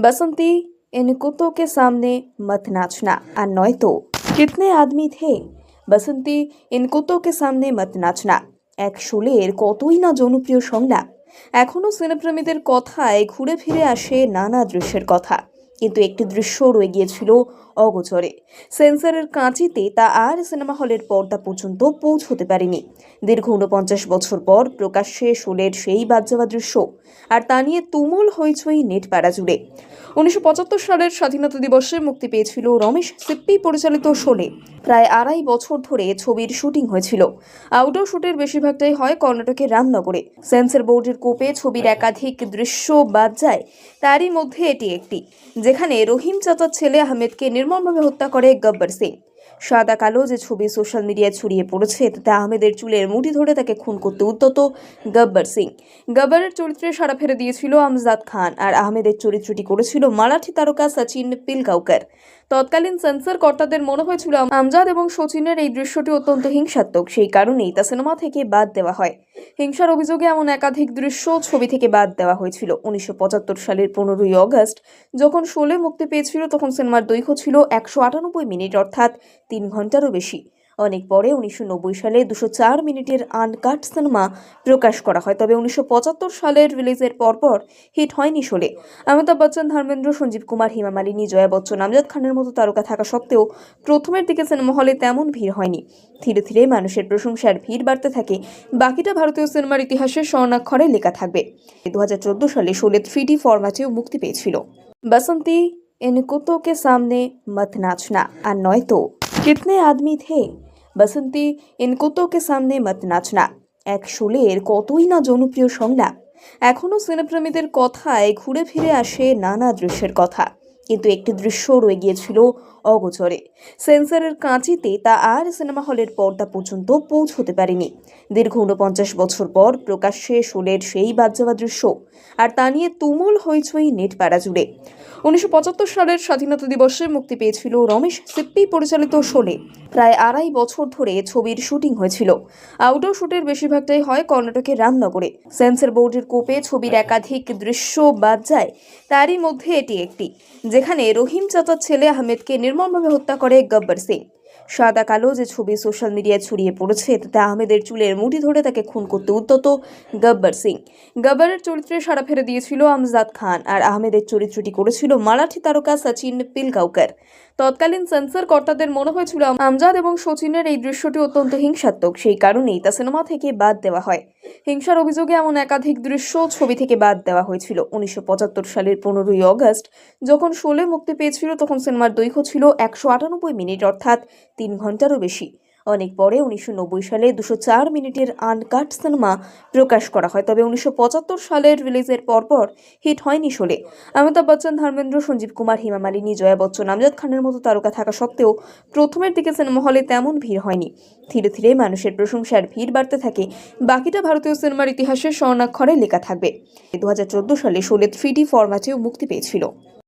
बसंती, इन कुत्तों के सामने मत नाचना आ नॉय तो कितने आदमी थे? বসন্তী ইন কুতোকে সামনে মত নাচনা এক শোলের কতই না জনপ্রিয় সংলাপ এখনও সিনেপ্রেমীদের কথায় ঘুরে ফিরে আসে নানা দৃশ্যের কথা। কিন্তু একটি দৃশ্য রয়ে গিয়েছিল অগোচরে। সেন্সরের কাঁচিতে তা আর সিনেমা হলের পর্দা পর্যন্ত পৌঁছতে পারেনি। দীর্ঘ ঊনপঞ্চাশ বছর পর প্রকাশ্যে শোলের সেই বাদ যাওয়া দৃশ্য, আর তা নিয়ে তুমুল হইচই নেট পাড়া জুড়ে। উনিশশো পঁচাত্তর সালের স্বাধীনতা দিবসে মুক্তি পেয়েছিল রমেশ সিপ্পি পরিচালিত শোলে। প্রায় আড়াই বছর ধরে ছবির শুটিং হয়েছিল। আউটডোর শুটের বেশিরভাগটাই হয় কর্ণাটকের রামনগরে। সেন্সর বোর্ডের কোপে ছবির একাধিক দৃশ্য বাদ যায়, তারই মধ্যে এটি একটি। যেখানে রহিম চাচার ছেলে আহমেদকে নির্মমভাবে হত্যা করে গব্বর সিং। সাদা কালো যে ছবি সোশ্যাল মিডিয়ায় ছড়িয়ে পড়েছে, তাতে আহমেদের চুলের মুঠি ধরে তাকে খুন করতে উদ্যত গব্বর সিং। গব্বরের চরিত্রে সারা ফেলে দিয়েছিল আমজাদ খান, আর আহমেদের চরিত্রটি করেছিল মারাঠি তারকা সচিন পিলগাঁওকর। তৎকালীন সেন্সর কর্তাদের মনে হয়েছিল আমজাদ এবং সচিনের এই দৃশ্যটি অত্যন্ত হিংসাত্মক, সেই কারণেই তা সিনেমা থেকে বাদ দেওয়া হয়। হিংসার অভিযোগে এমন একাধিক দৃশ্য ছবি থেকে বাদ দেওয়া হয়েছিল। উনিশশো পঁচাত্তর সালের পনেরোই অগস্ট যখন শোলে মুক্তি পেয়েছিল, তখন সিনেমার দৈর্ঘ্য ছিল একশো আটানব্বই মিনিট, অর্থাৎ তিন ঘন্টারও বেশি। অনেক পরে উনিশশো নব্বই সালে দুশো চার মিনিটের আনকাট সিনেমা প্রকাশ করা হয়। তবে উনিশশো পঁচাত্তর সালের রিলিজের পরপর হিট হয়নি শোলে। অমিতাভ বচ্চন, ধর্মেন্দ্র, সঞ্জীব কুমার, হিমা মালিনী, জয়া বচ্চন, আমজাদ খানের মতো তারকা থাকা সত্ত্বেও প্রথমের দিকে সিনেমা হলে তেমন ভিড় হয়নি। ধীরে ধীরে মানুষের প্রশংসার ভিড় বাড়তে থাকে। বাকিটা ভারতীয় সিনেমার ইতিহাসে স্বর্ণাক্ষরে লেখা থাকবে। দু হাজার চোদ্দ সালে শোলে থ্রি ডি ফরম্যাটেও মুক্তি পেয়েছিল। বসন্তী এনকুতো কে সামনে মত নাচনা, আর নয়তো कितने आदमी थे बसंती इन कुत्तों के सामने मत नाचना এক শোলের কতই না জনপ্রিয় সংলাপ এখনও সিনেপ্রেমীদের কথায় ঘুরে ফিরে আসে নানা দৃশ্যের কথা কিন্তু একটি দৃশ্য রয়ে গিয়েছিল অগোচরে। সেন্সরের কাঁচিতে তা আর সিনেমা হলের পর্দা পর্যন্ত পৌঁছতে পারেনি। দীর্ঘ ঊনপঞ্চাশ বছর পর প্রকাশ্যে শোলের সেই বাদ যাওয়া দৃশ্য আর তা নিয়ে তুমুল হইচই নেট পাড়া জুড়ে। উনিশশো পঁচাত্তর সালের স্বাধীনতা দিবসে মুক্তি পেয়েছিল রমেশ সিপ্পি পরিচালিত শোলে। প্রায় আড়াই বছর ধরে ছবির শুটিং হয়েছিল। আউটডোর শুটের বেশিরভাগটাই হয় কর্ণাটকের রামনগরে। সেন্সর বোর্ডের কোপে ছবির একাধিক দৃশ্য বাদ যায়, তারই মধ্যে এটি একটি, যেখানে রহিম চাচার ছেলে আহমেদকে নির্মমভাবে হত্যা করে গব্বর সিং। সাদা কালো যে ছবি সোশ্যাল মিডিয়ায় ছড়িয়ে পড়েছে, তাতে আহমেদের চুলের মুঠি ধরে তাকে খুন করতে উদ্যত গব্বর সিং। গব্বরের চরিত্রে সারা ফেলে দিয়েছিল আমজাদ খান আর আহমেদের চরিত্রটি করেছিল মারাঠি তারকা সচিন পিলগাঁওকর। তৎকালীন সেন্সর কর্তাদের মনে হয়েছিল আমজাদ এবং সচিনের এই দৃশ্যটি অত্যন্ত হিংসাত্মক, সেই কারণেই তা সিনেমা থেকে বাদ দেওয়া হয়। হিংসার অভিযোগে এমন একাধিক দৃশ্য ছবি থেকে বাদ দেওয়া হয়েছিল। উনিশশো পঁচাত্তর সালের পনেরোই অগস্ট যখন শোলে মুক্তি পেয়েছিল, তখন সিনেমার দৈর্ঘ্য ছিল একশো আটানব্বই মিনিট, অর্থাৎ তিন ঘন্টারও বেশি। অনেক পরে উনিশশো নব্বই সালে দুশো চার মিনিটের আনকাট সিনেমা প্রকাশ করা হয়। তবে উনিশশো পঁচাত্তর সালের রিলিজের পরপর হিট হয়নি শোলে। অমিতাভ বচ্চন, ধর্মেন্দ্র, সঞ্জীব কুমার, হিমা মালিনী, জয়া বচ্চন, আমজাদ খানের মতো তারকা থাকা সত্ত্বেও প্রথমের দিকে সিনেমা হলে তেমন ভিড় হয়নি। ধীরে ধীরে মানুষের প্রশংসার ভিড় বাড়তে থাকে। বাকিটা ভারতীয় সিনেমার ইতিহাসের স্বর্ণাক্ষরে লেখা থাকবে। দু হাজার চোদ্দ সালে শোলে থ্রি ফরম্যাটেও মুক্তি পেয়েছিল।